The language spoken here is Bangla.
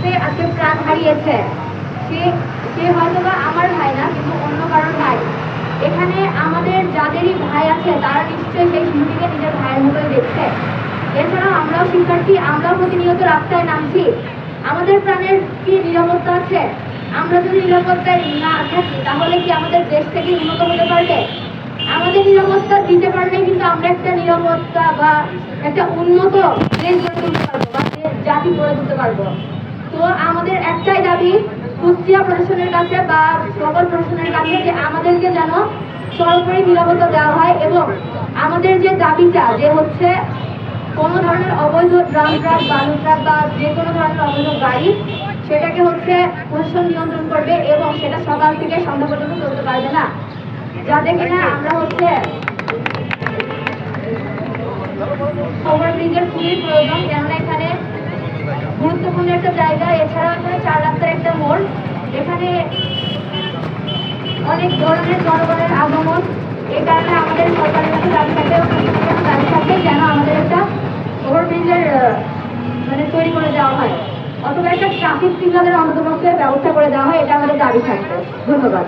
হচ্ছে আজকে প্রাণ হারিয়েছে। সে সে হয়তো বা আমার ভাই না, কিন্তু অন্য কারোর ভাই। এখানে আমাদের যাদেরই ভাই আছে, তারা নিশ্চয়ই সেই শিশুটিকে নিজের ভাইয়ের মতোই দেখছে। এছাড়াও আমরাও শিক্ষার্থী, আমরাও প্রতিনিয়ত রাস্তায় নামছি। আমাদের প্রাণের কি নিরাপত্তা আছে? আমরা যদি নিরাপত্তায় না থাকি, তাহলে কি আমাদের দেশ থেকে উন্নত হতে পারবে? আমাদের নিরাপত্তা দিতে পারলে কিন্তু আমরা একটা নিরাপত্তা বা একটা উন্নত দেশ গড়ে তুলতে পারব বা জাতি গড়ে তুলতে পারব। তো আমাদের একটাই দাবি, কুষ্টিয়া প্রশাসনের কাছে বা সকল প্রশাসনের কাছে যে আমাদেরকে যেন সর্বোপরি নিরাপত্তা দেওয়া হয় এবং আমাদের যে দাবিটা যে হচ্ছে কোনো ধরনের অবৈধ ড্রাম ট্রাক বালু ট্রাক বা যে কোনো ধরনের অবৈধ গাড়ি, সেটাকে হচ্ছে প্রশাসন নিয়ন্ত্রণ করবে এবং সেটা সকাল থেকে সন্ধ্যা পর্যন্ত চলতে পারবে না। যাতে কিনা আমরা হচ্ছে ওভারব্রিজের খুবই প্রয়োজন এখানে গুরুত্বপূর্ণ একটা জায়গা। এখানে চার রাস্তার একটা মোড়। এখানে অনেক ধরনের জনগণের আগমন। এই কারণে আমাদের সরকারের কাছে দাবি থাকে দাবি থাকে যেন আমাদের একটা ওভারব্রিজের মানে তৈরি করে দেওয়া হয়। অথবা একটা ট্রাফিক সিগন্যালের অন্তর্ভুক্ত ব্যবস্থা করে দেওয়া হয়, এটা আমাদের দাবি থাকবে। ধন্যবাদ।